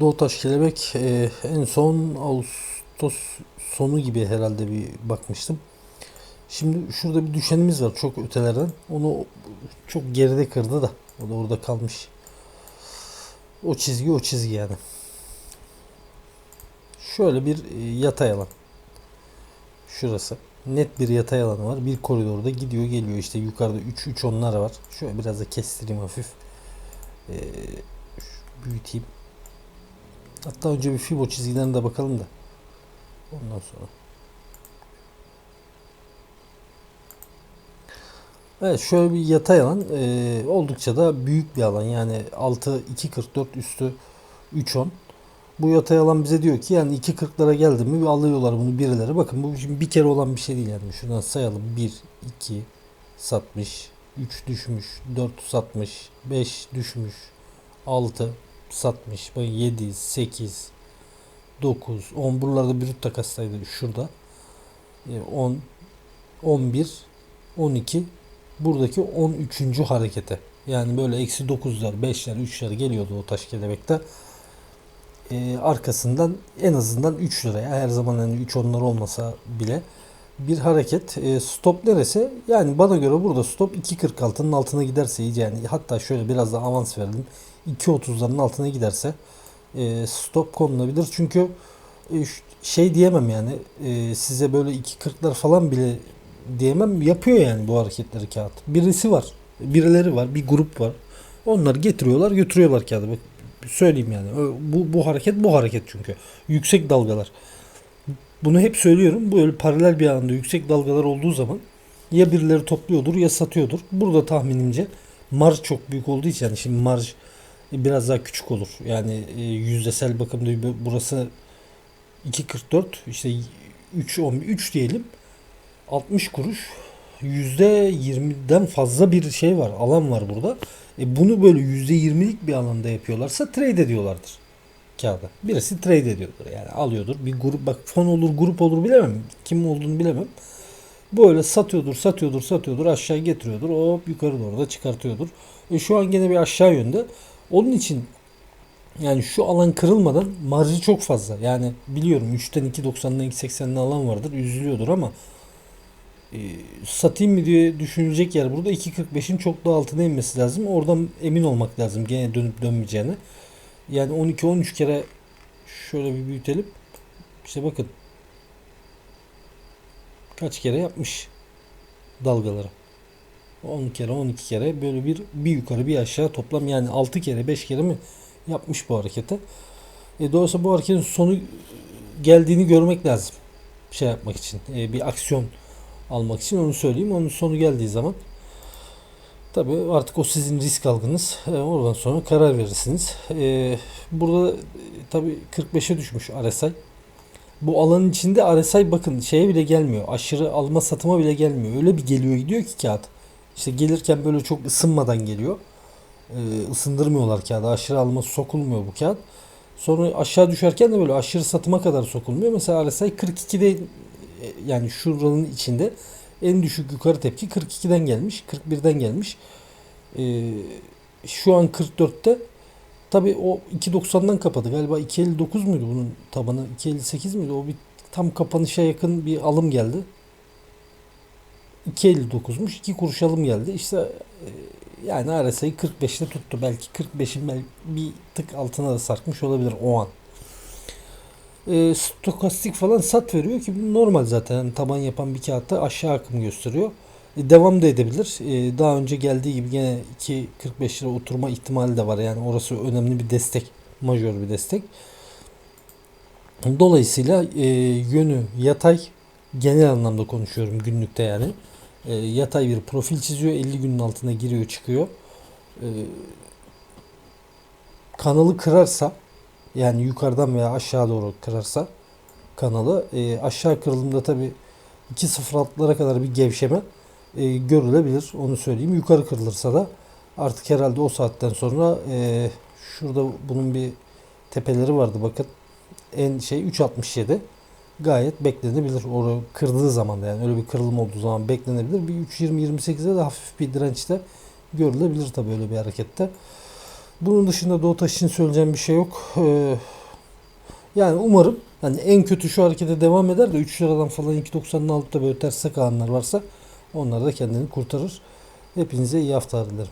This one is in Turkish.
Doğutaş Kelebek e, en son Ağustos sonu gibi herhalde bir bakmıştım. Şimdi şurada bir düşenimiz var çok ötelerden. Onu çok geride kırdı da. O da orada kalmış. O çizgi o çizgi yani. Şöyle bir e, yatay alan. Şurası. Net bir yatay alanı var. Bir koridorda gidiyor geliyor. İşte yukarıda 3 3 onlar var. Şöyle biraz da kestireyim hafif. Ee, büyüteyim. Hatta önce bir fibo çizgilerine de bakalım da. Ondan sonra. Evet şöyle bir yatay alan. E, oldukça da büyük bir alan. Yani 6 2.44 üstü 3.10 bu yatay alan bize diyor ki yani 2.40'lara geldi mi alıyorlar bunu birileri. Bakın bu şimdi bir kere olan bir şey değil yani. Şuradan sayalım. 1 2 satmış 3 düşmüş 4 satmış 5 düşmüş 6 satmış. Bak 7, 8, 9, 10 buralarda brüt takastaydı şurada. E, 10, 11, 12 buradaki 13. harekete. Yani böyle eksi 9'lar, 5'ler, 3'ler geliyordu o taş kelebekte. E, arkasından en azından 3 liraya her zaman hani 3 onlar olmasa bile bir hareket. E, stop neresi? Yani bana göre burada stop 2.46'nın altına giderse iyice yani hatta şöyle biraz da avans verelim. 2.30'ların altına giderse e, stop konulabilir. Çünkü e, şey diyemem yani e, size böyle 2.40'lar falan bile diyemem. Yapıyor yani bu hareketleri kağıt. Birisi var. Birileri var. Bir grup var. Onları getiriyorlar götürüyorlar kağıdı. Bak, söyleyeyim yani. Bu, bu hareket bu hareket çünkü. Yüksek dalgalar. Bunu hep söylüyorum. Böyle paralel bir alanda yüksek dalgalar olduğu zaman ya birileri topluyordur ya satıyordur. Burada tahminimce marj çok büyük olduğu için yani şimdi marj biraz daha küçük olur. Yani e, yüzdesel bakımda burası 2.44 işte 3 3 diyelim 60 kuruş %20'den fazla bir şey var alan var burada. E bunu böyle %20'lik bir alanda yapıyorlarsa trade ediyorlardır kağıda. Birisi trade ediyordur yani alıyordur. Bir grup bak fon olur grup olur bilemem. Kim olduğunu bilemem. Böyle satıyordur satıyordur satıyordur aşağı getiriyordur. Hop yukarı doğru da çıkartıyordur. E şu an gene bir aşağı yönde. Onun için yani şu alan kırılmadan marjı çok fazla. Yani biliyorum 3'ten 2.90'dan 2.80'den alan vardır. Üzülüyordur ama e, satayım mı diye düşünecek yer burada 2.45'in çok daha altına inmesi lazım. Oradan emin olmak lazım gene dönüp dönmeyeceğine. Yani 12-13 kere şöyle bir büyütelim. İşte bakın kaç kere yapmış dalgaları. 10 kere 12 kere böyle bir bir yukarı bir aşağı toplam yani 6 kere 5 kere mi yapmış bu hareketi. E, dolayısıyla bu hareketin sonu geldiğini görmek lazım. Şey yapmak için e, bir aksiyon almak için onu söyleyeyim. Onun sonu geldiği zaman tabi artık o sizin risk algınız. E, oradan sonra karar verirsiniz. E, burada tabi 45'e düşmüş RSI. Bu alanın içinde RSI bakın şeye bile gelmiyor. Aşırı alma satıma bile gelmiyor. Öyle bir geliyor gidiyor ki kağıt. İşte gelirken böyle çok ısınmadan geliyor. Ee, ısındırmıyorlar kağıdı. Aşırı alma sokulmuyor bu kağıt. Sonra aşağı düşerken de böyle aşırı satıma kadar sokulmuyor. Mesela RSI 42'de e, yani şuranın içinde en düşük yukarı tepki 42'den gelmiş. 41'den gelmiş. Ee, şu an 44'te tabi o 2.90'dan kapadı. Galiba 2.59 muydu bunun tabanı? 2.58 miydi? O bir tam kapanışa yakın bir alım geldi. 2.59'muş. 2 kuruş alım geldi. İşte e, yani RSI'yi 45'te tuttu. Belki 45'in bir tık altına da sarkmış olabilir o an. E, stokastik falan sat veriyor ki normal zaten yani taban yapan bir kağıtta aşağı akım gösteriyor. E, devam da edebilir. E, daha önce geldiği gibi gene 2.45 lira oturma ihtimali de var. Yani orası önemli bir destek. Majör bir destek. Dolayısıyla e, yönü yatay genel anlamda konuşuyorum günlükte yani e, yatay bir profil çiziyor. 50 günün altına giriyor çıkıyor. E, kanalı kırarsa yani yukarıdan veya aşağı doğru kırarsa kanalı e, aşağı kırılımda tabi 2.06'lara kadar bir gevşeme e, görülebilir. Onu söyleyeyim. Yukarı kırılırsa da artık herhalde o saatten sonra e, şurada bunun bir tepeleri vardı bakın. En şey 3.67 gayet beklenebilir. Onu kırdığı zaman yani öyle bir kırılım olduğu zaman beklenebilir. Bir 3.20-28'e de hafif bir dirençte görülebilir tabii öyle bir harekette. Bunun dışında Doğutaş için söyleyeceğim bir şey yok. Ee, yani umarım hani en kötü şu harekete devam eder de 3 liradan falan 2.90'ın alıp böyle terse kalanlar varsa onlar da kendini kurtarır. Hepinize iyi haftalar dilerim.